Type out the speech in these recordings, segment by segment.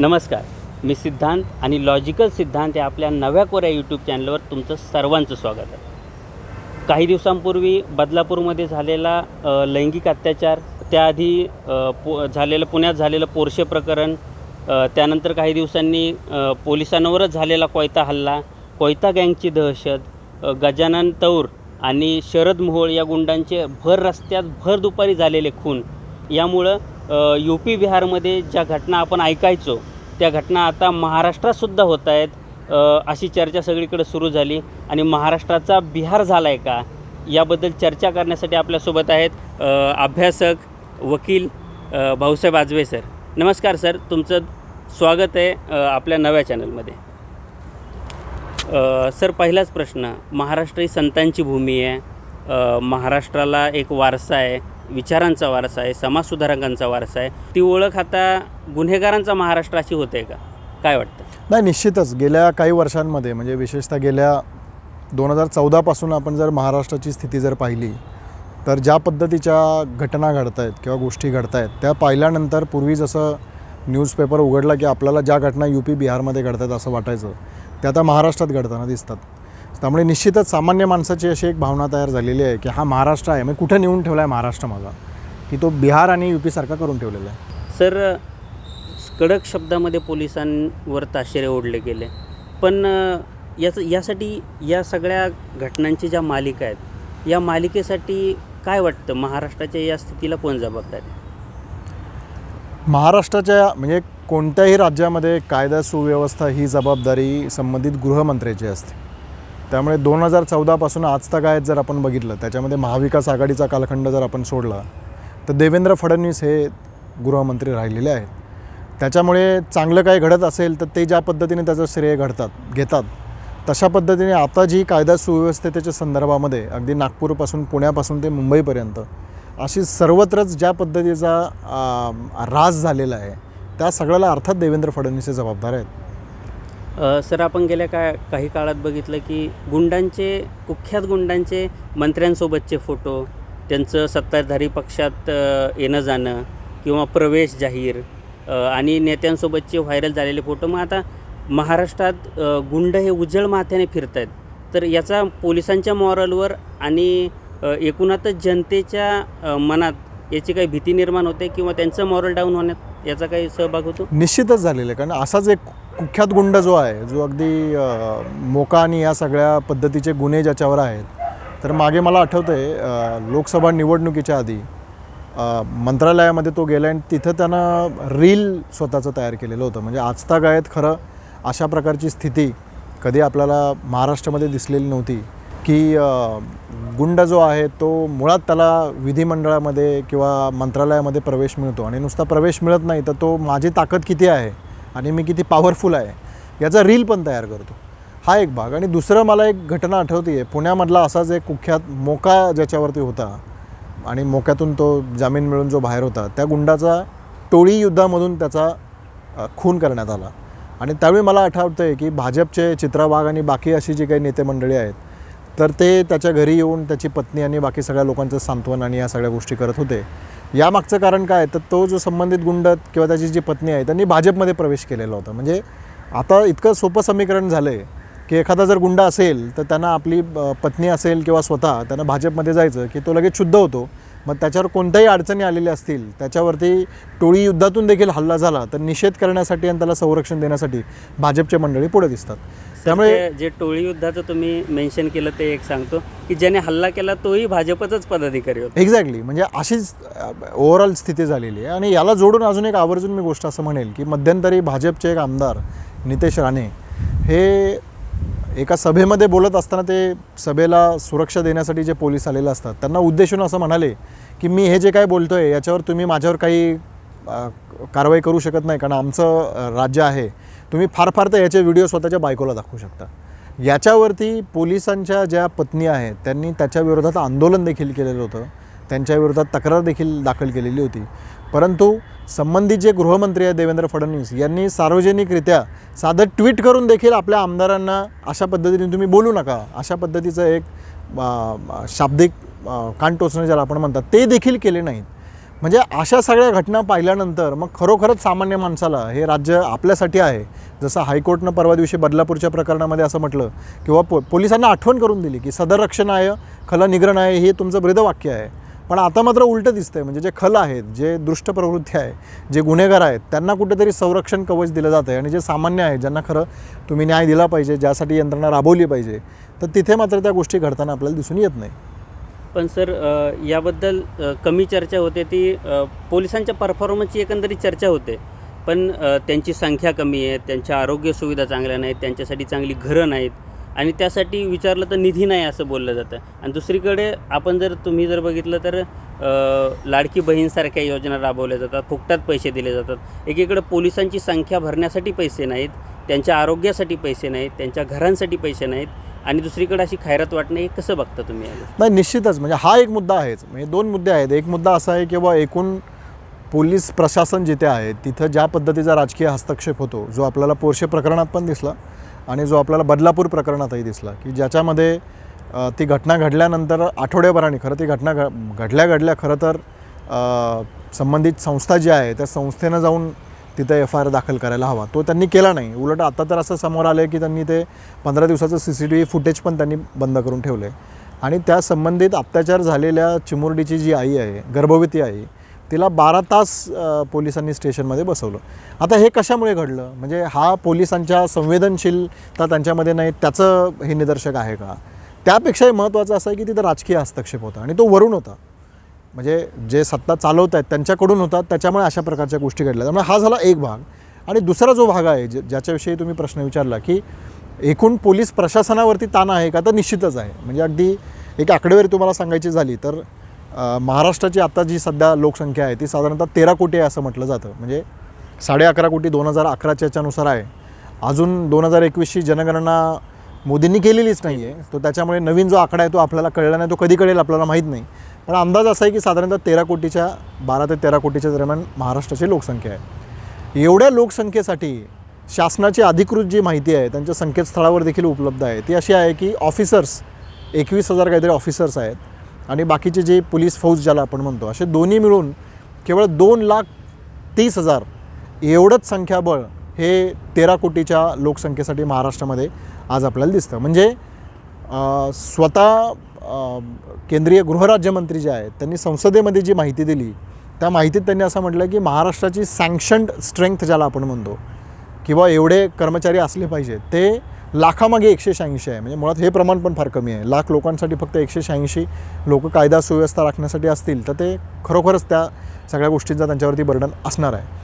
नमस्कार. मी सिद्धांत आणि लॉजिकल सिद्धांत या आपल्या नव्या कोऱ्या यूट्यूब चॅनलवर तुमचं सर्वांचं स्वागत आहे. काही दिवसांपूर्वी बदलापूरमध्ये झालेला लैंगिक अत्याचार त्याआधी अ, पो झालेलं पुण्यात झालेलं पोरशे प्रकरण त्यानंतर काही दिवसांनी पोलिसांवरच झालेला कोयता हल्ला कोयता गँगची दहशत गजानन तौर आणि शरद मोहोळ या गुंडांचे भर रस्त्यात भर दुपारी झालेले खून. यामुळं यू पी बिहारमध्ये ज्या घटना आपण ऐकायचो त्या घटना आता महाराष्ट्रातसुद्धा होत आहेत. अशी चर्चा सगळीकडे सुरू झाली. आणि महाराष्ट्राचा बिहार झाला आहे का याबद्दल चर्चा करण्यासाठी आपल्यासोबत आहेत अभ्यासक वकील भाऊसाहेब आजवे सर. नमस्कार सर तुमचं स्वागत आहे आपल्या नव्या चॅनलमध्ये. सर पहिलाच प्रश्न. महाराष्ट्र ही संतांची भूमी आहे. महाराष्ट्राला एक वारसा आहे. विचारांचा वारसा आहे समाजसुधारकांचा वारसा आहे. ती ओळख आता गुन्हेगारांचा महाराष्ट्र अशी होते का? काय वाटतं? नाही निश्चितच. गेल्या काही वर्षांमध्ये म्हणजे विशेषतः गेल्या दोन हजार चौदापासून आपण जर महाराष्ट्राची स्थिती जर पाहिली तर ज्या पद्धतीच्या घटना घडत आहेत किंवा गोष्टी घडत आहेत त्या पाहिल्यानंतर पूर्वी जसं न्यूजपेपर उघडला की आपल्याला ज्या घटना यू पी बिहारमध्ये घडत आहेत असं वाटायचं त्या आता महाराष्ट्रात घडताना दिसतात. त्यामुळे निश्चितच सामान्य माणसाची अशी एक भावना तयार झालेली आहे की हा महाराष्ट्र आहे. म्हणजे कुठे नेऊन ठेवला आहे महाराष्ट्र माझा? की तो बिहार आणि यू पीसारखा करून ठेवलेला आहे. सर कडक शब्दामध्ये पोलिसांवर ताशेरे ओढले गेले. पण याचं यासाठी या सगळ्या घटनांची ज्या मालिका आहेत या मालिकेसाठी काय वाटतं? महाराष्ट्राच्या या स्थितीला कोण जबाबदार आहे? महाराष्ट्राच्या म्हणजे कोणत्याही राज्यामध्ये कायदा सुव्यवस्था ही जबाबदारी संबंधित गृहमंत्र्याची असते. त्यामुळे दोन हजार चौदापासून आज तक आहेत जर आपण बघितलं त्याच्यामध्ये महाविकास आघाडीचा कालखंड जर आपण सोडला तर देवेंद्र फडणवीस हे गृहमंत्री राहिलेले आहेत. त्याच्यामुळे चांगलं काही घडत असेल तर ते ज्या पद्धतीने त्याचं श्रेय घडतात घेतात तशा पद्धतीने आता जी कायदा सुव्यवस्थेच्या संदर्भामध्ये अगदी नागपूरपासून पुण्यापासून ते मुंबईपर्यंत अशी सर्वत्रच ज्या पद्धतीचा रास राज झालेला आहे त्या सगळ्याला अर्थात देवेंद्र फडणवीस हे जबाबदार आहेत. सर आपण गेल्या का काही काळात बघितलं की गुंडांचे कुख्यात गुंडांचे मंत्र्यांसोबतचे फोटो त्यांचं सत्ताधारी पक्षात येणं जाणं किंवा प्रवेश जाहीर आणि नेत्यांसोबतचे व्हायरल झालेले फोटो. मग आता महाराष्ट्रात गुंड हे उजळ माथ्याने फिरत आहेत तर याचा पोलिसांच्या मॉरलवर आणि एकूणातच जनतेच्या मनात याची काही भीती निर्माण होते किंवा त्यांचं मॉरल डाऊन होण्यात याचा काही सहभाग होतो? निश्चितच झालेला आहे. कारण असाच एक कुख्यात गुंड जो आहे जो अगदी मोका आणि या सगळ्या पद्धतीचे गुन्हे ज्याच्यावर आहेत तर मागे मला आठवतं आहे लोकसभा निवडणुकीच्या आधी मंत्रालयामध्ये तो गेला आणि तिथं त्यानं रील स्वतःचं तयार केलेलं होतं. म्हणजे आजता गायत खरं अशा प्रकारची स्थिती कधी आपल्याला महाराष्ट्रामध्ये दिसलेली नव्हती की गुंड जो आहे तो मुळात त्याला विधिमंडळामध्ये किंवा मंत्रालयामध्ये प्रवेश मिळतो आणि नुसता प्रवेश मिळत नाही तर तो माझी ताकद किती आहे? आणि मी किती पॉवरफुल आहे याचा रील पण तयार करतो. हा एक भाग. आणि दुसरं मला एक घटना आठवते आहे. पुण्यामधला असाच एक कुख्यात मोका ज्याच्यावरती होता. आणि मोक्यातून तो जामीन मिळून जो बाहेर होता त्या गुंडाचा टोळी युद्धामधून त्याचा खून करण्यात आला. आणि त्यावेळी मला आठवतं आहे की भाजपचे चित्रा वाघ आणि बाकी अशी जी काही नेते मंडळी आहेत तर ते त्याच्या घरी येऊन त्याची पत्नी आणि बाकी सगळ्या लोकांचं सांत्वन आणि या सगळ्या गोष्टी करत होते. यामागचं कारण काय? तर तो जो संबंधित गुंड किंवा त्याची जी पत्नी आहे त्यांनी भाजपमध्ये प्रवेश केलेला होता. म्हणजे आता इतकं सोपं समीकरण झालं आहे की एखादा जर गुंड असेल तर त्यांना आपली पत्नी असेल किंवा स्वतः त्यांना भाजपमध्ये जायचं की तो लगेच शुद्ध होतो. मग त्याच्यावर कोणत्याही अडचणी आलेल्या असतील त्याच्यावरती टोळी युद्धातून देखील हल्ला झाला तर निषेध करण्यासाठी आणि त्याला संरक्षण देण्यासाठी भाजपचे मंडळी पुढे दिसतात. त्यामुळे जे टोळी युद्धाचं तुम्ही मेन्शन केलं ते एक सांगतो की ज्याने हल्ला केला तोही भाजपचाच पदाधिकारी होता. एक्झॅक्टली म्हणजे अशीच ओव्हरऑल स्थिती झालेली आहे. आणि याला जोडून अजून एक आवर्जून मी गोष्ट असं म्हणेल की मध्यंतरी भाजपचे एक आमदार नितेश राणे हे एका सभेमध्ये बोलत असताना ते सभेला सुरक्षा देण्यासाठी जे पोलीस आलेले असतात त्यांना उद्देशून असं म्हणाले की मी हे जे काय बोलतो आहे याच्यावर तुम्ही माझ्यावर काही कारवाई करू शकत नाही कारण आमचं राज्य आहे. तुम्ही फार फार तर याचे व्हिडिओ स्वतःच्या बायकोला दाखवू शकता. याच्यावरती पोलिसांच्या ज्या पत्नी आहेत त्यांनी त्याच्या विरोधात आंदोलन देखील केलेलं होतं. त्यांच्या विरोधात तक्रार देखील दाखल केलेली होती. परंतु संबंधित जे गृहमंत्री आहेत देवेंद्र फडणवीस यांनी सार्वजनिकरित्या साधं ट्विट करून देखील आपल्या आमदारांना अशा पद्धतीने तुम्ही बोलू नका. अशा पद्धतीचं एक शाब्दिक कान टोचणं ज्याला आपण म्हणतात ते देखील केले नाहीत. म्हणजे अशा सगळ्या घटना पाहिल्यानंतर मग खरोखरच सामान्य माणसाला हे राज्य आपल्यासाठी आहे. जसं हायकोर्टनं परवा दिवशी बदलापूरच्या प्रकरणामध्ये असं म्हटलं किंवा पो पोलिसांना आठवण करून दिली की सदर रक्षण आहे खल निग्रहण आहे हे तुमचं ब्रीदवाक्य आहे. पण आता मात्र उलटं दिसतंय. म्हणजे जे खल आहेत जे दृष्ट प्रवृत्ती आहे जे गुन्हेगार आहेत त्यांना कुठेतरी संरक्षण कवच दिलं जातं आहे आणि जे सामान्य आहे ज्यांना खरं तुम्ही न्याय दिला पाहिजे ज्यासाठी यंत्रणा राबवली पाहिजे तर तिथे मात्र त्या गोष्टी घडताना आपल्याला दिसून येत नाही. पण सर याबद्दल कमी चर्चा होते ती पोलिसांच्या परफॉर्मन्सची एकंदरीत चर्चा होते. पण त्यांची संख्या कमी आहे त्यांच्या आरोग्य सुविधा चांगल्या नाहीत त्यांच्यासाठी चांगली घरं नाहीत. आणि त्यासाठी विचारलं तर निधी नाही असं बोललं जातं. आणि दुसरीकडे आपण जर तुम्ही जर बघितलं तर लाडकी बहीणसारख्या योजना राबवल्या जातात फुकटात पैसे दिले जातात. एकीकडे पोलिसांची संख्या भरण्यासाठी पैसे नाहीत त्यांच्या आरोग्यासाठी पैसे नाहीत त्यांच्या घरांसाठी पैसे नाहीत आणि दुसरीकडे अशी खैरात वाटणे हे कसं बघता तुम्ही नाही निश्चितच. म्हणजे हा एक मुद्दा आहेच. म्हणजे दोन मुद्दे आहेत. एक मुद्दा असा आहे की बा एकूण पोलीस प्रशासन जिथे आहे तिथं ज्या पद्धतीचा राजकीय हस्तक्षेप होतो जो आपल्याला पोरशे प्रकरणात पण दिसला आणि जो आपल्याला बदलापूर प्रकरणातही दिसला की ज्याच्यामध्ये ती घटना घडल्यानंतर आठवड्याभराने खरं ती घटना घ घडल्या घडल्या खरं तर संबंधित संस्था जी आहे त्या संस्थेनं जाऊन तिथं एफ आय आर दाखल करायला हवा. तो त्यांनी केला नाही. उलट आता तर असं समोर आलं आहे की त्यांनी ते पंधरा दिवसाचं C C T V footage पण त्यांनी बंद करून ठेवलं आहे आणि त्या संबंधित अत्याचार झालेल्या चिमुरडीची जी आई आहे गर्भवती आई तिला बारा तास पोलिसांनी स्टेशनमध्ये बसवलं. आता हे कशामुळे घडलं? म्हणजे हा पोलिसांच्या संवेदनशीलता त्यांच्यामध्ये नाही त्याचं हे निदर्शक आहे का? त्यापेक्षाही महत्त्वाचं असं आहे की तिथं राजकीय हस्तक्षेप होता आणि तो वरून होता. म्हणजे जे सत्ता चालवत आहेत त्यांच्याकडून होतात त्याच्यामुळे अशा प्रकारच्या गोष्टी घडल्या. त्यामुळे हा झाला एक भाग. आणि दुसरा जो भाग आहे ज्याच्याविषयी तुम्ही प्रश्न विचारला की एकूण पोलीस प्रशासनावरती ताण आहे का? तर निश्चितच आहे. म्हणजे अगदी एक आकडेवारी तुम्हाला सांगायची झाली तर महाराष्ट्राची आता जी सध्या लोकसंख्या आहे ती साधारणतः तेरा कोटी आहे असं म्हटलं जातं. म्हणजे साडे अकरा कोटी दोन हजार अकराच्या याच्यानुसार आहे. अजून दोन हजार एकवीसची जनगणना मोदींनी केलेलीच नाही आहे तो त्याच्यामुळे नवीन जो आकडा आहे तो आपल्याला कळला नाही तो कधी कळेल आपल्याला माहीत नाही. पण अंदाज असा आहे की साधारणतः तेरा कोटीच्या बारा ते तेरा कोटीच्या दरम्यान महाराष्ट्राची लोकसंख्या आहे. एवढ्या लोकसंख्येसाठी शासनाची अधिकृत जी माहिती आहे त्यांच्या संकेतस्थळावर देखील उपलब्ध आहे. ती अशी आहे की ऑफिसर्स एकवीस हजार काहीतरी ऑफिसर्स आहेत. आणि बाकीचे जे पोलीस फौज ज्याला आपण म्हणतो असे दोन्ही मिळून केवळ दोन लाख तीस हजार एवढंच संख्याबळ हे तेरा कोटीच्या लोकसंख्येसाठी महाराष्ट्रामध्ये आज आपल्याला दिसतं. म्हणजे स्वतः केंद्रीय गृहराज्यमंत्री जे आहेत त्यांनी संसदेमध्ये जी माहिती दिली त्या माहितीत त्यांनी असं म्हटलं की महाराष्ट्राची सँक्शन्ड स्ट्रेंथ ज्याला आपण म्हणतो किंवा एवढे कर्मचारी असले पाहिजेत ते लाखामागे एकशे शहाऐंशी आहे. म्हणजे मुळात हे प्रमाण पण फार कमी आहे. लाख लोकांसाठी फक्त एकशे शहाऐंशी लोक कायदा सुव्यवस्था राखण्यासाठी असतील तर ते खरोखरच त्या सगळ्या गोष्टींचा त्यांच्यावरती बर्डन असणार आहे.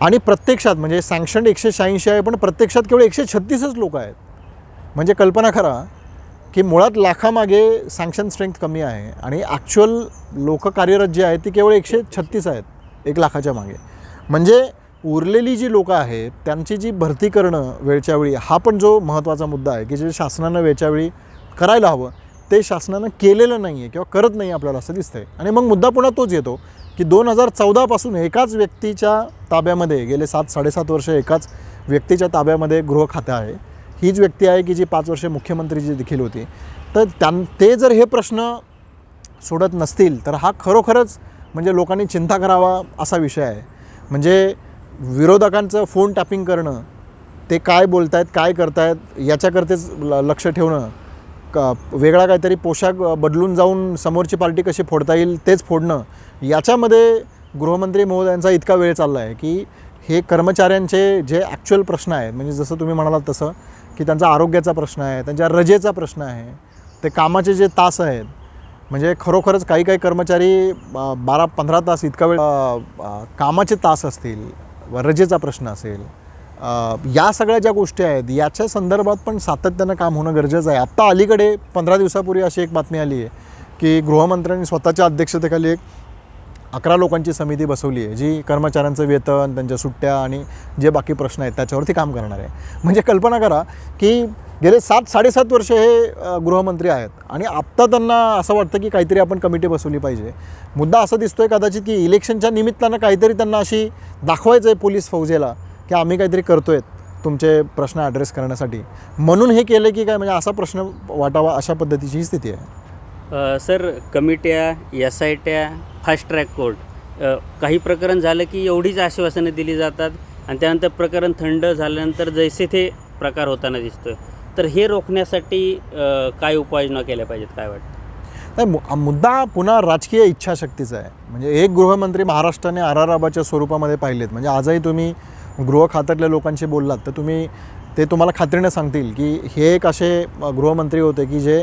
आणि प्रत्यक्षात म्हणजे सँक्शन एकशे शहाऐंशी आहे पण प्रत्यक्षात केवळ एकशे छत्तीसच लोक आहेत. म्हणजे कल्पना करा की मुळात लाखामागे सँक्शन स्ट्रेंथ कमी आहे आणि ॲक्च्युअल लोक कार्यरत जे आहेत ती केवळ एकशे छत्तीस आहेत एक लाखाच्या मागे. म्हणजे उरलेली जी लोकं आहेत त्यांची जी भरती करणं वेळच्या वेळी हा पण जो महत्त्वाचा मुद्दा आहे की जे शासनानं वेळच्या वेळी करायला हवं ते शासनानं केलेलं नाही आहे किंवा करत नाही आपल्याला असं दिसतंय. आणि मग मुद्दा पुन्हा तोच येतो की दोन हजार चौदापासून एकाच व्यक्तीच्या ताब्यामध्ये गेले सात साडेसात वर्ष एकाच व्यक्तीच्या ताब्यामध्ये गृह खातं आहे. हीच व्यक्ती आहे की जी पाच वर्षे मुख्यमंत्री जी देखील होती. तर त्यां ते जर हे प्रश्न सोडत नसतील तर हा खरोखरच म्हणजे लोकांनी चिंता करावा असा विषय आहे. म्हणजे विरोधकांचं फोन टॅपिंग करणं ते काय बोलत आहेत काय करतायत याच्याकरतेच ल लक्ष ठेवणं क वेगळा काहीतरी पोशाख बदलून जाऊन समोरची पार्टी कशी फोडता येईल तेच फोडणं याच्यामध्ये गृहमंत्री महोदयांचा इतका वेळ चालला आहे की हे कर्मचाऱ्यांचे जे ॲक्च्युअल प्रश्न आहेत म्हणजे जसं तुम्ही म्हणालात तसं की त्यांचा आरोग्याचा प्रश्न आहे त्यांच्या रजेचा प्रश्न आहे ते कामाचे जे तास आहेत म्हणजे खरोखरच काही काही कर्मचारी बारा पंधरा तास इतका वेळ कामाचे तास असतील रजेचा प्रश्न असेल. या सगळ्या ज्या गोष्टी आहेत याच्या संदर्भात पण सातत्यानं काम होणं गरजेचं आहे. आत्ता अलीकडे पंधरा दिवसापूर्वी अशी एक बातमी आली आहे की गृहमंत्र्यांनी स्वतःच्या अध्यक्षतेखाली एक अकरा लोकांची समिती बसवली आहे जी कर्मचाऱ्यांचं वेतन त्यांच्या सुट्ट्या आणि जे बाकी प्रश्न आहेत त्याच्यावरती काम करणार आहे. म्हणजे कल्पना करा की गेले सात साडेसात वर्ष हे गृहमंत्री आहेत आणि आत्ता त्यांना असं वाटतं की काहीतरी आपण कमिटी बसवली पाहिजे. मुद्दा असं दिसतोय कदाचित की इलेक्शनच्या निमित्तानं काहीतरी त्यांना अशी दाखवायचं आहे पोलीस फौजेला की आम्ही काहीतरी करतोय तुमचे प्रश्न ॲड्रेस करण्यासाठी. म्हणून हे केलं की काय? म्हणजे असा प्रश्न वाटावा अशा पद्धतीची ही स्थिती आहे. सर कमिट्या एस आय ट्या फास्ट ट्रॅक कोर्ट काही प्रकरण झालं की एवढीच आश्वासनं दिली जातात आणि त्यानंतर प्रकरण थंड झाल्यानंतर जैसे ते प्रकार होताना दिसतोय. तर हे रोखण्यासाठी काय उपाययोजना केल्या पाहिजेत काय वाटतं? नाही मु- मुद्दा पुन्हा राजकीय इच्छाशक्तीचा आहे. म्हणजे एक गृहमंत्री महाराष्ट्राने आर आर आबाच्या स्वरूपामध्ये पाहिलेत. म्हणजे आजही तुम्ही गृह खात्यातल्या लोकांशी बोललात तर तुम्ही ते तुम्हाला खात्रीने सांगतील की हे एक असे गृहमंत्री होते की जे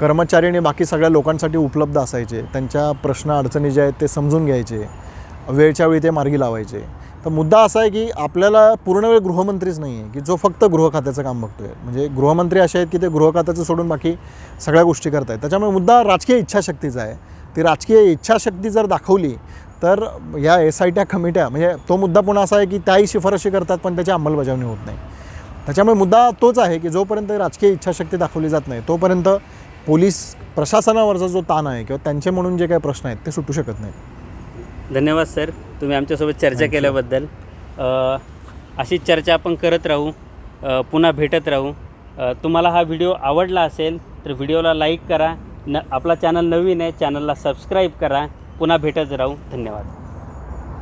कर्मचारी आणि बाकी सगळ्या लोकांसाठी उपलब्ध असायचे. त्यांच्या प्रश्न अडचणी जे आहेत ते समजून घ्यायचे. वेळच्या वेळी ते मार्गी लावायचे. तर मुद्दा असा आहे की आपल्याला पूर्ण वेळ गृहमंत्रीच नाही आहे की जो फक्त गृह खात्याचं काम बघतोय. म्हणजे गृहमंत्री असे आहेत की ते गृह खात्याचं सोडून बाकी सगळ्या गोष्टी करतायत. त्याच्यामुळे मुद्दा राजकीय इच्छाशक्तीचा आहे. ती राजकीय इच्छाशक्ती जर दाखवली तर या एस आय ट्या कमिट्या म्हणजे तो मुद्दा पुन्हा असा आहे की त्याही शिफारशी करतात पण त्याची अंमलबजावणी होत नाही. त्याच्यामुळे मुद्दा तोच आहे की जोपर्यंत राजकीय इच्छाशक्ती दाखवली जात नाही तोपर्यंत पोलीस प्रशासनावरचा जो ताण आहे किंवा त्यांचे म्हणून जे काही प्रश्न आहेत ते सुटू शकत नाहीत. धन्यवाद सर. तुम्ही आमच्यासोबत चर्चा केल्याबद्दल. अ, अशीच चर्चा आपण करत राहू. पुन्हा भेटत राहू. तुम्हाला हा व्हिडिओ आवडला असेल तर व्हिडिओला लाईक करा. न आपला चॅनल नवीन आहे चॅनलला सबस्क्राईब करा. पुन्हा भेटत राहू. धन्यवाद.